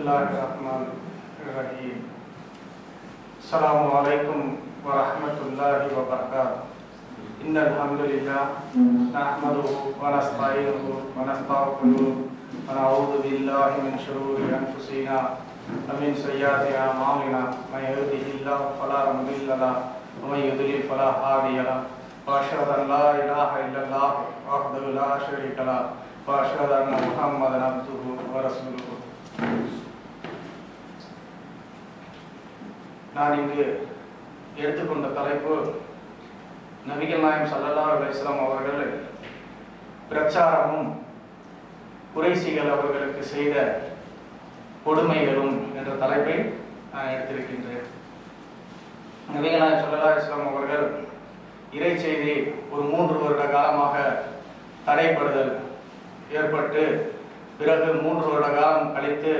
Bismillahirrahmanirrahim. Assalamu alaikum wa rahmatullahi wa barakatuh. إن الحمد لله نحمده ونستعينه ونستغفره ونعوذ بالله من شرور أنفسنا ومن سيئات أعمالنا من يهده الله فلا مضل له ومن يضلل فلا هادي له وأشهد أن لا إله إلا الله وحده لا شريك له وأشهد أن محمدا عبده ورسوله நான் இங்கு எடுத்துக்கொண்ட தலைப்பு நபிகள் நாயம் சல்லல்லா அலைஹி அவர்கள் பிரச்சாரமும் குறைசிகள் அவர்களுக்கு செய்த கொடுமைகளும் என்ற தலைப்பை நான் எடுத்திருக்கின்றேன். நபிகள் நாயம் சல்லல்லா இஸ்லாம் அவர்கள் இறை செய்தி ஒரு மூன்று வருட காலமாக தடைப்படுதல் ஏற்பட்டு பிறகு மூன்று வருட காலம் கழித்து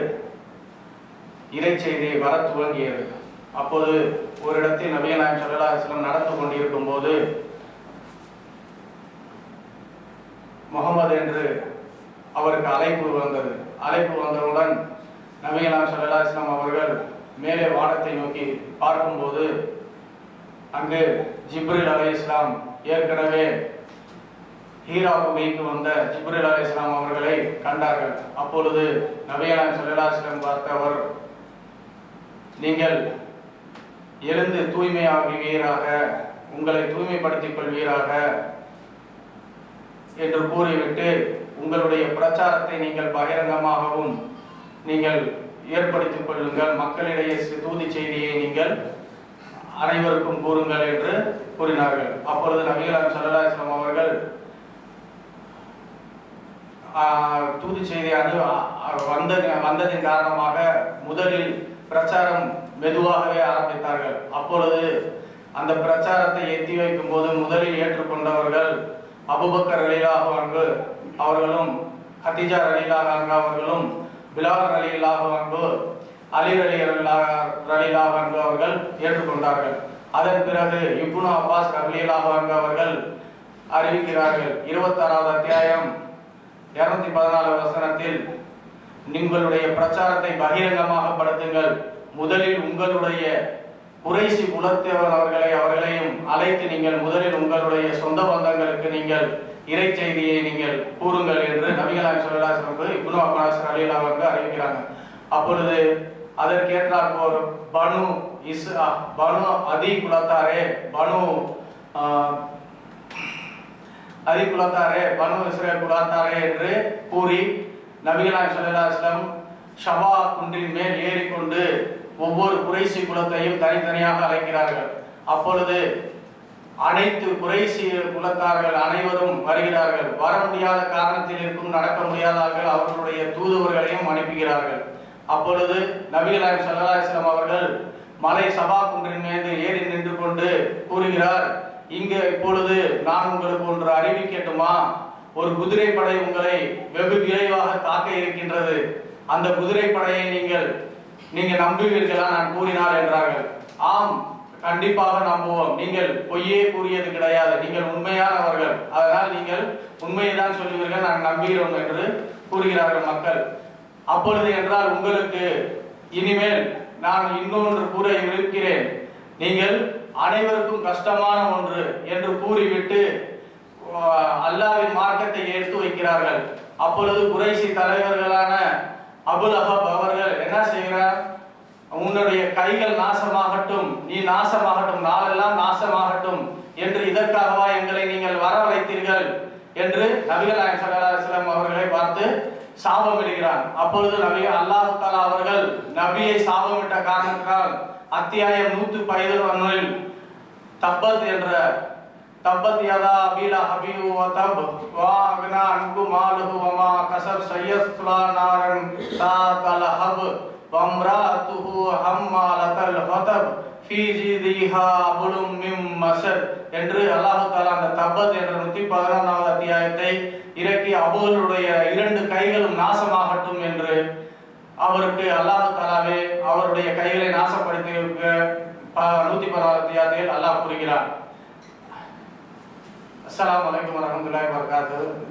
இறை செய்தி வர துவங்கியது. அப்போது ஒரு இடத்தில் நபிய நாயம் சல்லா அலிஸ்லாம் நடந்து கொண்டிருக்கும் போது முகமது என்று அவருக்கு அழைப்பு வந்தது. அழைப்பு வந்தவுடன் நபிய நாயம் சல்லா இஸ்லாம் அவர்கள் மேலே வானத்தை நோக்கி பார்க்கும்போது அங்கு ஜிப்ரில் அலை இஸ்லாம் ஏற்கனவே ஹீரா குகைக்கு வந்த ஜிப்ரில் அலி இஸ்லாம் அவர்களை கண்டார்கள். அப்பொழுது நபியலாம் சல்லா இஸ்லாம் பார்த்தவர் நீங்கள் எழுந்து தூய்மையாகுவீராக உங்களை தூய்மைப்படுத்திக் கொள்வீராக என்று கூறிவிட்டு உங்களுடைய பிரச்சாரத்தை நீங்கள் பகிரங்கமாகவும் நீங்கள் ஏற்படுத்திக் கொள்ளுங்கள். மக்களிடையே தூதி செய்தியை நீங்கள் அனைவருக்கும் கூறுங்கள் என்று கூறினார்கள். அப்பொழுது நபிகளாம் சல்லாஸ்லாம் அவர்கள் தூதி செய்தி அனு வந்த வந்ததின் காரணமாக முதலில் பிரச்சாரம் மெதுவாகவே ஆரம்பித்தார்கள். அப்பொழுது அந்த பிரச்சாரத்தை எத்தி வைக்கும் போது முதலில் ஏற்றுக்கொண்டவர்கள் அபுபக்கர் அலிலாக அங்கு அவர்களும் ஹத்திஜா அலிலாக அவர்களும் பிலால் அலிலாக அங்கு அலி அலி ரலிலாக அன்பு அவர்கள் ஏற்றுக்கொண்டார்கள். அதன் பிறகு இப்னு அப்பாஸ் ரலிலாக அவர்கள் அறிவிக்கிறார்கள். இருபத்தாறாவது அத்தியாயம் இருநூத்தி பதினாலு வசனத்தில் உங்களுடைய பிரச்சாரத்தை பகிரங்கமாக படுத்துங்கள். முதலில் உங்களுடைய குறைசி குலத்தேவர் அவர்களை அவர்களையும் அழைத்து நீங்கள் முதலில் உங்களுடைய சொந்த பந்தங்களுக்கு நீங்கள் இறை செய்தியை நீங்கள் கூறுங்கள் என்று நபிகளாய் சொல்லலாசனுக்கு இப்னு அப்பாஸ் ரலீலா அவர்கள் அறிவிக்கிறாங்க. அப்பொழுது அதற்கேற்றார் போர் பனு இஸ் பனு அதி குலத்தாரே பனு அதி குலத்தாரே பனு இஸ்ரேல் குலத்தாரே என்று கூறி நபிகளாய் சொல்லலாஸ்லம் ஷபா குன்றின் மேல் ஏறிக்கொண்டு ஒவ்வொரு குறைசி குலத்தையும் தனித்தனியாக அழைக்கிறார்கள். அப்பொழுது அனைத்து குறைசி குலத்தார்கள் அனைவரும் வருகிறார்கள். வர முடியாத காரணத்தில் இருக்கும் நடக்க முடியாதார்கள் அவர்களுடைய தூதுவர்களையும் அனுப்புகிறார்கள். அப்பொழுது நபிகளாயம் சல்லா இஸ்லாம் அவர்கள் மலை சபா குன்றின் மீது ஏறி நின்று கொண்டு கூறுகிறார் இங்கு இப்பொழுது நான் உங்களுக்கு ஒன்று அறிவிக்கட்டுமா ஒரு குதிரைப்படை உங்களை வெகு விரைவாக தாக்க இருக்கின்றது. அந்த குதிரைப்படையை நீங்கள் நீங்க நம்புவீர்களா நான் கூறினார் என்றார்கள். ஆம் கண்டிப்பாக நம்புவோம். நீங்கள் பொய்யே கூறியது கிடையாது. நீங்கள் உண்மையானவர்கள். அதனால் நீங்கள் உண்மையை தான் சொல்லுவீர்கள். நான் நம்புகிறோம் என்று கூறுகிறார்கள் மக்கள். அப்பொழுது என்றால் உங்களுக்கு இனிமேல் நான் இன்னொன்று கூற இருக்கிறேன். நீங்கள் அனைவருக்கும் கஷ்டமான ஒன்று என்று கூறிவிட்டு அல்லாவின் மார்க்கத்தை எடுத்து வைக்கிறார்கள். அப்பொழுது குறைசி தலைவர்களான அபுல் அஹப் அவர்கள் என்ன செய்கிறார்? உன்னுடைய கைகள் நாசமாகட்டும் நீ நாசமாகட்டும் நாளெல்லாம் நாசமாகட்டும் என்று இதற்காகவா எங்களை நீங்கள் வரவழைத்தீர்கள் என்று நபிகள் நாயகம் அவர்களை பார்த்து சாபமிடுகிறார் அப்பொழுது நபி அல்லாஹு தாலா அவர்கள் நபியை சாபமிட்ட காரணத்தால் அத்தியாயம் நூற்று பதினொன்றில் தப்பத் என்ற தப்பத் யதா அபில ஹபீபு வ தப் வா அக்னா அன்பு மாலுஹு வமா கசப் சய்யஸ்துலா நாரன் தா தல ஹம்மாலதல் என்று அல்லாஹு தாலா அந்த தபத் என்ற நூத்தி பதினொன்றாவது அத்தியாயத்தை இறக்கி அபுகளுடைய இரண்டு கைகளும் நாசமாகட்டும் என்று அவருக்கு அல்லாஹு தாலாவே அவருடைய கைகளை நாசப்படுத்தி நூத்தி பதினாறு அத்தியாயத்தில் அல்லாஹ் கூறுகிறார் அஸ்லாம் வலைக்கம் வரஹ்மத்துல்லாஹி வரகாத்து